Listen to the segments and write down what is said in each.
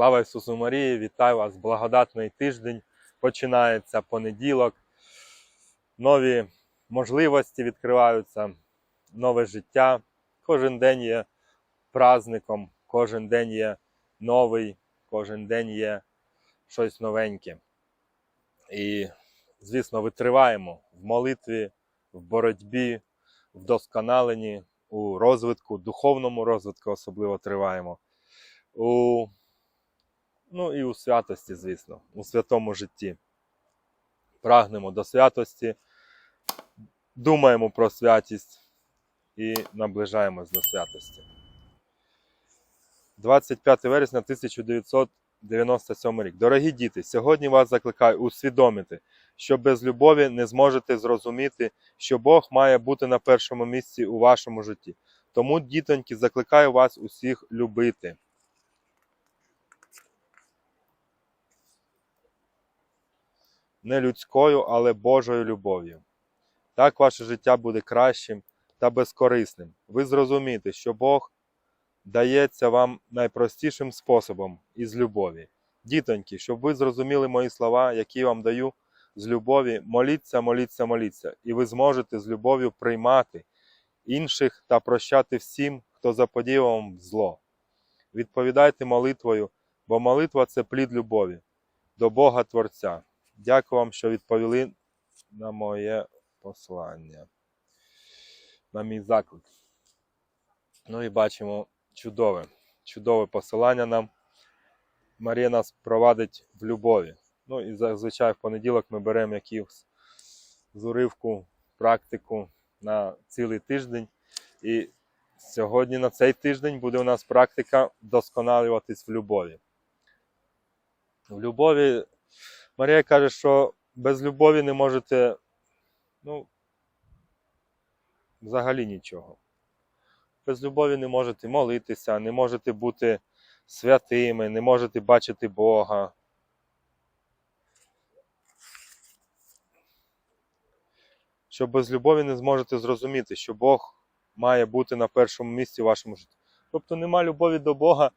Слава Ісусу Марії! Вітаю вас! Благодатний тиждень починається понеділок. Нові можливості відкриваються, нове життя. Кожен день є праздником, кожен день є новий, кожен день є щось новеньке. І, звісно, витриваємо в молитві, в боротьбі, в досконаленні, у розвитку, духовному розвитку особливо триваємо. У, ну і у святості, звісно, у святому житті. Прагнемо до святості, думаємо про святість і наближаємось до святості. 25 вересня 1997 рік. Дорогі діти, сьогодні вас закликаю усвідомити, що без любові не зможете зрозуміти, що Бог має бути на першому місці у вашому житті. Тому, дітоньки, закликаю вас усіх любити. Не людською, але Божою любов'ю. Так ваше життя буде кращим та безкорисним. Ви зрозумієте, що Бог дається вам найпростішим способом із любові. Дітоньки, щоб ви зрозуміли мої слова, які вам даю з любові, моліться, моліться, моліться, і ви зможете з любов'ю приймати інших та прощати всім, хто заподіяв вам зло. Відповідайте молитвою, бо молитва це плід любові до Бога Творця. Дякую вам, що відповіли на моє послання, на мій заклик. Ну і бачимо чудове, чудове посилання нам. Марія нас провадить в любові. Ну і зазвичай в понеділок ми беремо якусь з уривку, практику на цілий тиждень. І сьогодні на цей тиждень буде у нас практика вдосконалюватись в любові. В любові Марія каже, що без любові не можете, ну, взагалі нічого. Без любові не можете молитися, не можете бути святими, не можете бачити Бога. Що без любові не зможете зрозуміти, що Бог має бути на першому місці в вашому житті. Тобто нема любові до Бога,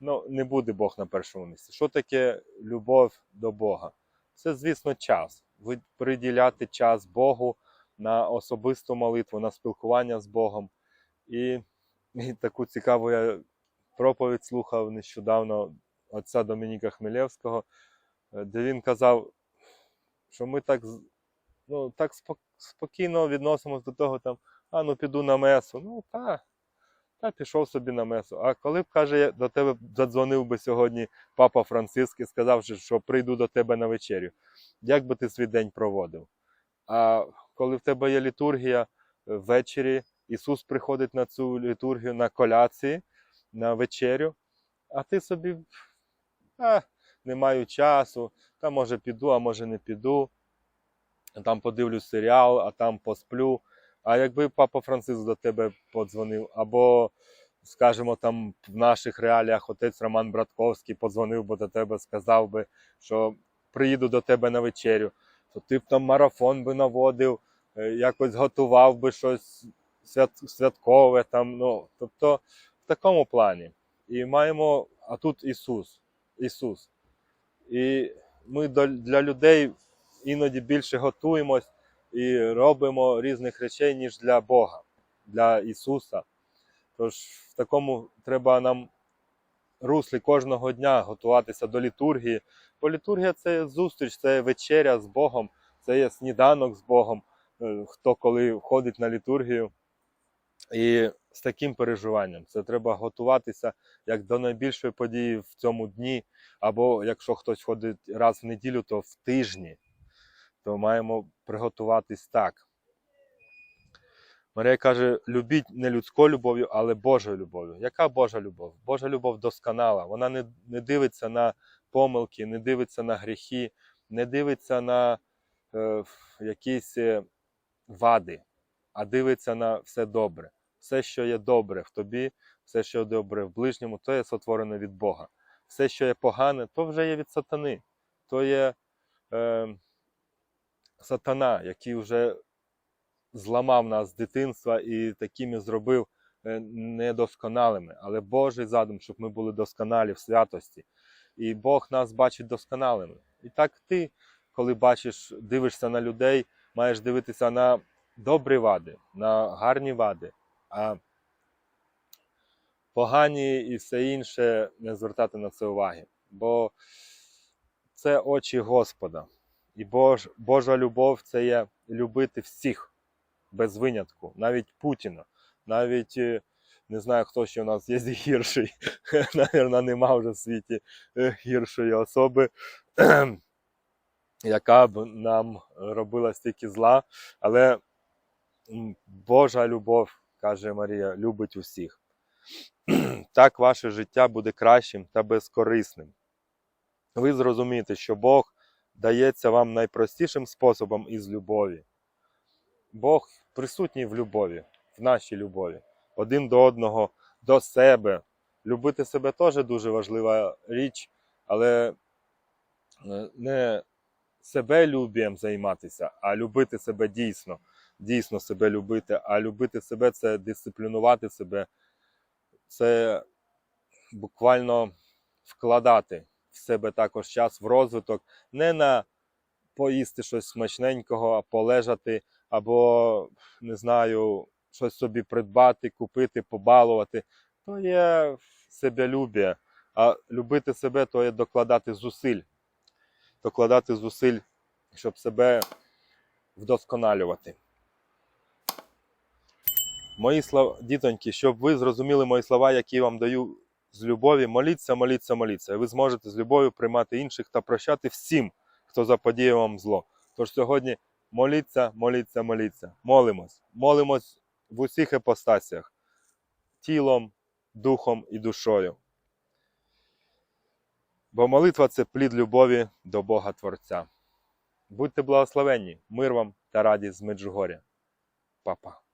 ну не буде Бог на першому місці. Що таке любов до Бога? Це, звісно, час. Ви приділяти час Богу на особисту молитву, на спілкування з Богом. І, і таку цікаву я проповідь слухав нещодавно отця Домініка Хмелєвського, е, де він казав, що ми так, ну, так спокійно відносимося до того, там, а ну піду на месу. Ну, та, та пішов собі на месу. А коли б, каже, до тебе задзвонив би сьогодні папа Франциск і сказав, що- що прийду до тебе на вечерю, як би ти свій день проводив? А коли в тебе є літургія е, ввечері, Ісус приходить на цю літургію на коляції, на вечерю, а ти собі а, не маю часу, та може піду, а може не піду. Там подивлюсь серіал, а там посплю. А якби папа Франциск до тебе подзвонив, або, скажімо, там в наших реаліях отець Роман Братковський подзвонив би до тебе, сказав би, що приїду до тебе на вечерю, то ти б там марафон би наводив, е, якось готував би щось свят, святкове. Там, ну, тобто в такому плані. І маємо, а тут Ісус. Ісус. І ми для людей іноді більше готуємось і робимо різних речей, ніж для Бога, для Ісуса. Тож в такому треба нам руслі кожного дня готуватися до літургії. Бо літургія це зустріч, це вечеря з Богом, це є сніданок з Богом, е, хто коли входить на літургію. І з таким переживанням це треба готуватися як до найбільшої події в цьому дні, або якщо хтось ходить раз в неділю, то в тижні, то маємо приготуватись так. Марія каже: любіть не людською любов'ю, але Божою любов'ю. Яка Божа любов? Божа любов досконала. Вона не, не дивиться на помилки, не дивиться на гріхи, не дивиться на е, якісь е, вади, а дивиться на все добре. Все, що є добре в тобі, все, що добре в ближньому, то є сотворене від Бога. Все, що є погане, то вже є від сатани. То є е, сатана, який вже зламав нас з дитинства і такими зробив е, недосконалими. Але Божий задум, щоб ми були досконалі в святості. і Бог нас бачить досконалими. І так ти, коли бачиш, дивишся на людей, маєш дивитися на добрі вади, на гарні вади, а погані і все інше не звертати на це уваги. Бо це очі Господа. І Бож, Божа любов це є любити всіх без винятку, навіть Путіна, навіть е, не знаю, хто ще у нас є гірший. Навірно, нема вже в світі е, гіршої особи, яка б нам робила стільки зла. Але Божа любов, каже Марія, любить усіх. Так ваше життя буде кращим та безкорисним. Ви зрозумієте, що Бог дається вам найпростішим способом із любові. Бог присутній в любові, в нашій любові, один до одного, до себе. Любити себе теж дуже важлива річ, але е, не себе любієм займатися, а любити себе дійсно, дійсно себе любити. А любити себе це дисциплінувати себе, це буквально вкладати в себе також час в розвиток, не на поїсти щось смачненького, а полежати, або, не знаю, щось собі придбати, купити, побалувати. То є себялюбія. А любити себе то є докладати зусиль. Докладати зусиль, щоб себе вдосконалювати. Мої слова, дітоньки, щоб ви зрозуміли мої слова, які я вам даю з любові, моліться, моліться, моліться. І ви зможете з любов'ю приймати інших та прощати всім, хто заподіє вам зло. Тож сьогодні моліться, моліться, моліться. Молимось. Молимось в усіх епостасіях тілом, духом і душою. Бо молитва це плід любові до Бога Творця. Будьте благословенні, мир вам та радість з Меджугоря. Па-па.